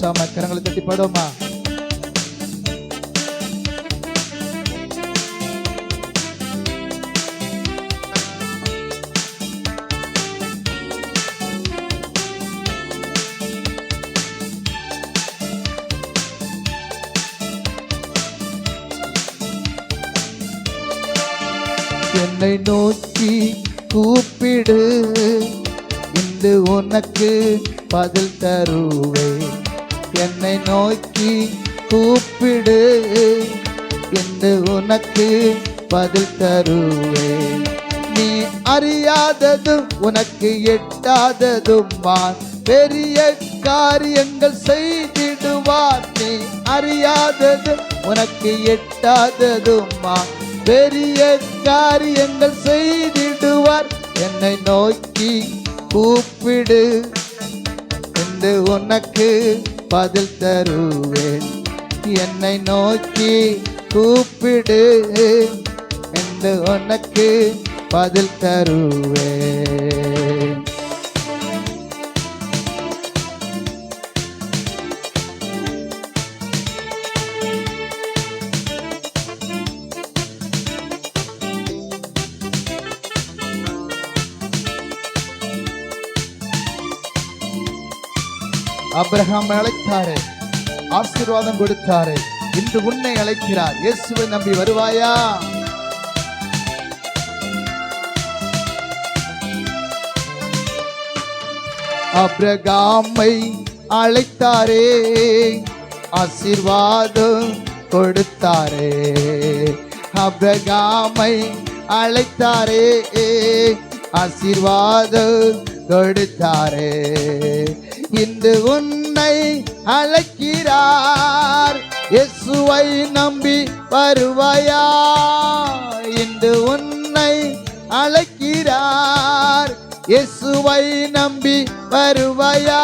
சாம கரங்களை தட்டி பாடுவோமா என்னை நோக்கி கூப்பிடு. இன்று உனக்கு பதில் தருவேன் என்னை நோக்கி கூப்பிடு. என்று உனக்கு பதில் தருவேன் நீ அறியாததும் உனக்கு எட்டாததும் பெரிய காரியங்கள் செய்திடுவார். நீ அறியாதது உனக்கு எட்டாததுமா பெரிய காரியங்கள் செய்திடுவார். என்னை நோக்கி கூப்பிடு. என்று உனக்கு பதில் தருவேன். என்னை நோக்கி கூப்பிடு. என்று உனக்கு பதில் தருவேன். அப்ரஹாம் அழைத்தாரு. ஆசீர்வாதம் கொடுத்தாரு. இன்று உன்னை அழைக்கிறார். இயேசுவை நம்பி வருவாயா? அப்ரகாமை அழைத்தாரே. ஆசீர்வாதம் கொடுத்தாரே. அப்ரகாமை அழைத்தாரே. ஆசீர்வாதம் கொடுத்தாரே. இன்று உன்னை அழைக்கிறார். இயேசுவை நம்பி வருவாயா? இன்று உன்னை அழைக்கிறார். இயேசுவை நம்பி வருவாயா?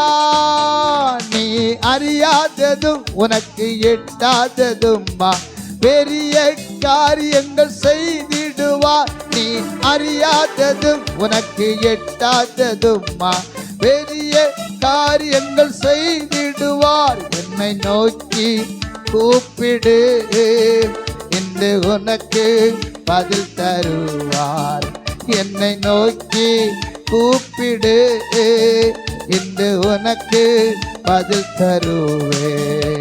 நீ அறியாததும் உனக்கு எட்டாததும்மா. பெரிய காரியங்கள் செய்திடுவார் நீ அறியாததும் உனக்கு எட்டாததும்மா. பெரிய காரியங்கள் செய்திடுவார். என்னை நோக்கி கூப்பிடு. என்று உனக்கு பதில் தருவார். என்னை நோக்கி கூப்பிடு. என்று உனக்கு பதில் தருவே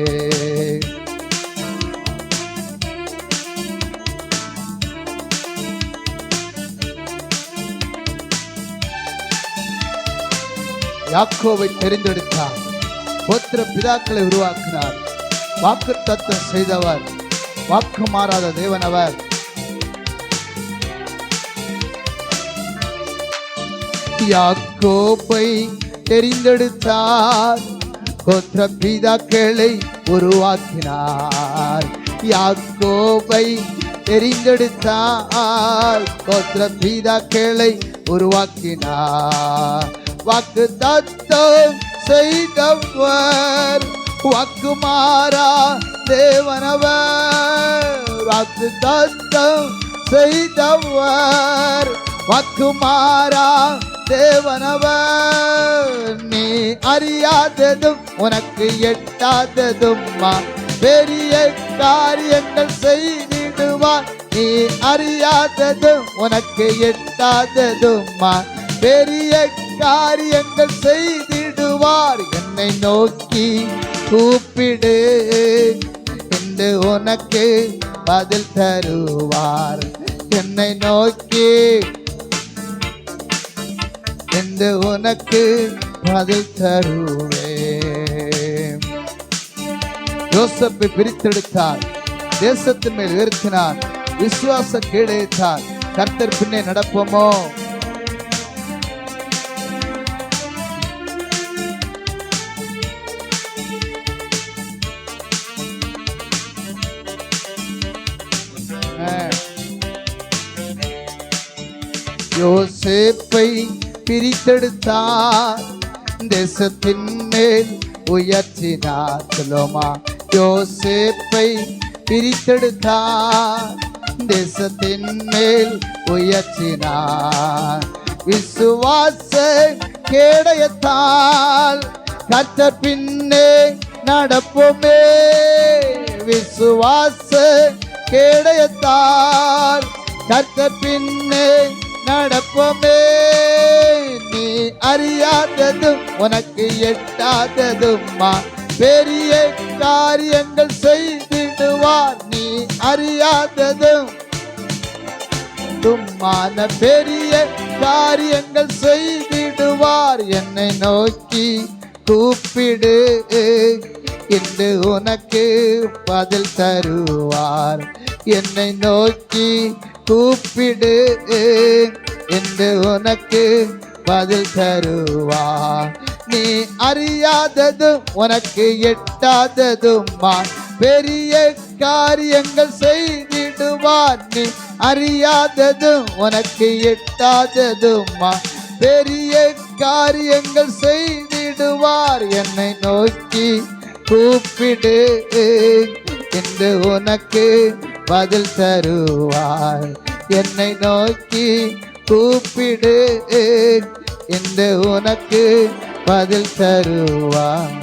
யாக்கோவை தெரிந்தெடுத்தார். கோத்திர பிதாக்களை உருவாக்கினார். வாக்கு தத்தம் செய்தவர் வாக்கு மாறாத தேவன் அவர் யாக்கோப்பை தெரிந்தெடுத்தார். கோத்திர பிதாக்களை உருவாக்கினார். யாக்கோபை தெரிந்தெடுத்தார். கோத்திர பிதாக்களை உருவாக்கினார். வாக்கு தத்தம் செய்தவர். வாக்கு மாறா தேவனவர். வாக்கு தத்தம் செய்தவர். வாக்கு மாறா தேவனவர். நீ அறியாததும் உனக்கு எட்டாததும்மா. பெரிய காரியங்கள் செய்திடுவார். நீ அறியாததும் உனக்கு எட்டாததும்மா. பெரிய காரியங்கள் செய்திடுவார். என்னை நோக்கி கூப்பிடு. என்று உனக்கு பதில் தருவார். என்னை நோக்கி. என்று உனக்கு பதில் தருவேன். யோசப்பை பிரித்தெடுத்தார். தேசத்தின் மேல் உயர்த்தினார் விசுவாச கீழைத்தார் கர்த்தர் பின்னே நடப்போமோ? யோசேப்பை பிரித்தெடுத்தார். தேசத்தின் மேல் உயர்த்தினார். சொல்லுமா யோசேப்பை பிரித்தெடுத்தார். தேசத்தின் மேல் உயர்த்தினார். விசுவாச கேடயத்தால் கற்ற பின்னே நடப்போமே. விசுவாச கேடயத்தால் கற்ற பின்னே நடப்போமே. நீ அறியாததும் உனக்கு எட்டாததும்மா. பெரிய காரியங்கள் செய்திடுவார் நீ அறியாததும். தும்மான பெரிய காரியங்கள் செய்திடுவார் என்னை நோக்கி கூப்பிடு. இன்று உனக்கு பதில் தருவார் என்னை நோக்கி கூப்பிடு என்று உனக்கு பதில் தருவா. நீ அறியாததும் உனக்கு எட்டாததும்மா. பெரிய காரியங்கள் செய்திடுவார் நீ அறியாததும் உனக்கு எட்டாததும்மா. பெரிய காரியங்கள் செய்திடுவார் என்னை நோக்கி கூப்பிடு. என்று உனக்கு பதில் தருவாய் என்னை நோக்கி கூப்பிடு. இந்த உனக்கு பதில் தருவாய்